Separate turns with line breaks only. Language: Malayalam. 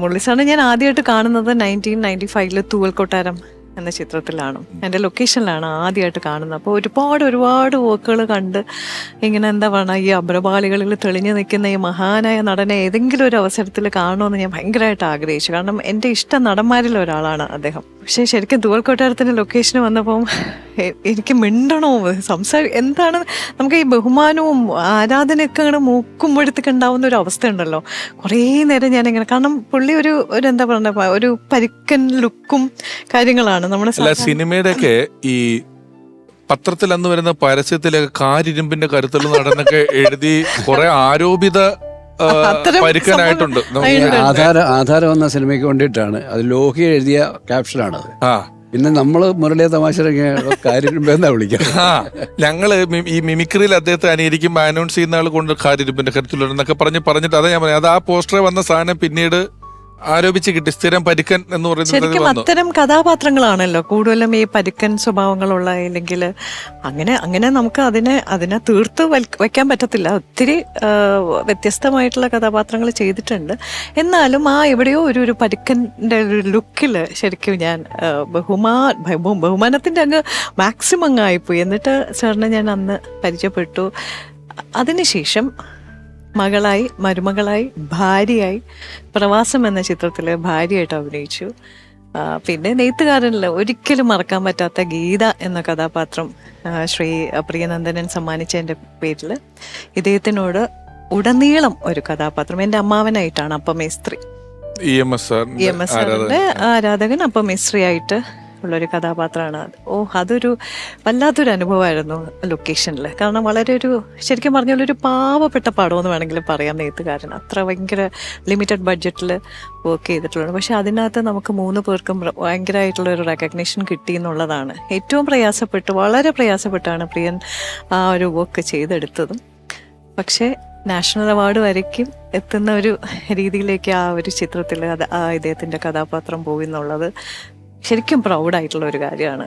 മുരളി ഞാൻ ആദ്യമായിട്ട് കാണുന്നത് നയന്റീൻ നയന്റി ഫൈവിൽ തൂവൽ കൊട്ടാരം എന്ന ചിത്രത്തിലാണ്. എന്റെ ലൊക്കേഷനിലാണ് ആദ്യമായിട്ട് കാണുന്നത്. അപ്പോൾ ഒരുപാട് ഒരുപാട് വർക്കുകൾ കണ്ട് ഇങ്ങനെ എന്താ പറയുക ഈ അഭ്രപാളികളിൽ തെളിഞ്ഞു നിൽക്കുന്ന ഈ മഹാനായ നടനെ ഏതെങ്കിലും ഒരു അവസരത്തിൽ കാണുമെന്ന് ഞാൻ ഭയങ്കരമായിട്ട് ആഗ്രഹിച്ചു. കാരണം എന്റെ ഇഷ്ട നടന്മാരിൽ ഒരാളാണ് അദ്ദേഹം. പക്ഷേ ശരിക്കും തൂവൽ കൊട്ടാരത്തിന്റെ ലൊക്കേഷന് വന്നപ്പോൾ എ- എനിക്ക് മിണ്ടണോ? സംസാര എന്താണ് നമുക്ക് ഈ ബഹുമാനവും ആരാധനയൊക്കെ ഇങ്ങനെ മൂക്കുമ്പോഴത്തേക്ക് ഉണ്ടാവുന്ന ഒരു അവസ്ഥ ഉണ്ടല്ലോ കുറേ നേരം ഞാൻ ഇങ്ങനെ കാരണം പുള്ളി ഒരു ഒരു എന്താ പറയുക ഒരു പരിക്കൻ ലുക്കും കാര്യങ്ങളാണ്. നമ്മുടെ
അല്ല
സാധാരണ-
സിനിമയുടെ ഒക്കെ ഈ പത്രത്തിൽ അന്ന് വരുന്ന പരസ്യത്തിലൊക്കെ കാരിരുമ്പിന്റെ കരുത്തൽ നടനൊക്കെ എഴുതി കുറെ ആരോപിത പരുക്കനായിട്ടുണ്ട്.
ആധാരം ആധാരം എന്ന സിനിമയ്ക്ക് വേണ്ടിയിട്ടാണ്. അത് ലോഹി എഴുതിയ ക്യാപ്ഷനാണ്
ആ.
പിന്നെ നമ്മൾ മുരളിയെ തമാശ വിളിക്കാം
ഞങ്ങൾ ഈ മിമിക്രിയിൽ അദ്ദേഹത്തെ അനുകരിക്കുമ്പോൾ അനൗൺസ് ചെയ്യുന്ന ആൾ കൊണ്ട് കാരിരുപ്പിന്റെ കരുത്തിലുണ്ടെന്നൊക്കെ പറഞ്ഞ് പറഞ്ഞിട്ട് അതാ ഞാൻ പറഞ്ഞത് അത് ആ പോസ്റ്ററിൽ വന്ന സാധനം പിന്നീട് ആരോപിച്ച് കിട്ടി സ്ഥിരം പരിക്കൻ എന്ന് പറയുന്നത്
ശരിക്കും അത്തരം കഥാപാത്രങ്ങളാണല്ലോ കൂടുതലും ഈ പരുക്കൻ സ്വഭാവങ്ങളുള്ള അല്ലെങ്കിൽ അങ്ങനെ അങ്ങനെ നമുക്ക് അതിനെ അതിനെ തീർത്ത് വൽ- വെക്കാൻ പറ്റത്തില്ല. ഒത്തിരി ആ, വ്യത്യസ്തമായിട്ടുള്ള കഥാപാത്രങ്ങൾ ചെയ്തിട്ടുണ്ട്. എന്നാലും ആ എവിടെയോ ഒരു ഒരു പരുക്കന്റെ ഒരു ലുക്കിൽ ശരിക്കും ഞാൻ ആ, ബഹുമാ ബഹു- ബഹുമാനത്തിന്റെ അങ്ങ് മാക്സിമം അങ്ങ് ആയിപ്പോയി. എന്നിട്ട് സാറിനെ ഞാൻ അന്ന് പരിചയപ്പെട്ടു. അതിനുശേഷം മകളായി മരുമകളായി ഭാര്യയായി. പ്രവാസം എന്ന ചിത്രത്തിൽ ഭാര്യയായിട്ട് അഭിനയിച്ചു. പിന്നെ നെയ്ത്തുകാരനിൽ ഒരിക്കലും മറക്കാൻ പറ്റാത്ത ഗീത എന്ന കഥാപാത്രം ശ്രീ പ്രിയനന്ദനൻ സമ്മാനിച്ചതിന്റെ പേരിൽ ഇദ്ദേഹത്തിനോട് ഉടനീളം ഒരു കഥാപാത്രം. എന്റെ അമ്മാവനായിട്ടാണ് അപ്പം മേസ്ത്രി
ഇ എം എസ്
ആരാധകൻ. അപ്പം മേസ്ത്രിയായിട്ട് ആയിട്ട് ഉള്ളൊരു കഥാപാത്രമാണ് ഓ അതൊരു വല്ലാത്തൊരു അനുഭവമായിരുന്നു ലൊക്കേഷനിൽ കാരണം വളരെ ഒരു ശരിക്കും പറഞ്ഞാൽ ഒരു പാവപ്പെട്ട പടമെന്ന് വേണമെങ്കിൽ പറയാം നെയ്ത്തുകാരൻ അത്ര ഭയങ്കര ലിമിറ്റഡ് ബഡ്ജറ്റിൽ വർക്ക് ചെയ്തിട്ടുള്ളത് പക്ഷെ അതിനകത്ത് നമുക്ക് മൂന്ന് പേർക്കും ഭയങ്കരമായിട്ടുള്ള ഒരു റെക്കഗ്നേഷൻ കിട്ടി എന്നുള്ളതാണ്. ഏറ്റവും പ്രയാസപ്പെട്ട് വളരെ പ്രയാസപ്പെട്ടാണ് പ്രിയൻ ആ ഒരു വർക്ക് ചെയ്തെടുത്തതും. പക്ഷേ നാഷണൽ അവാർഡ് വരയ്ക്കും എത്തുന്ന ഒരു രീതിയിലേക്ക് ആ ഒരു ചിത്രത്തിൽ അത് ആ ഇദ്ദേഹത്തിന്റെ കഥാപാത്രം പോയി എന്നുള്ളത് ശരിക്കും പ്രൗഡായിട്ടുള്ള ഒരു കാര്യമാണ്.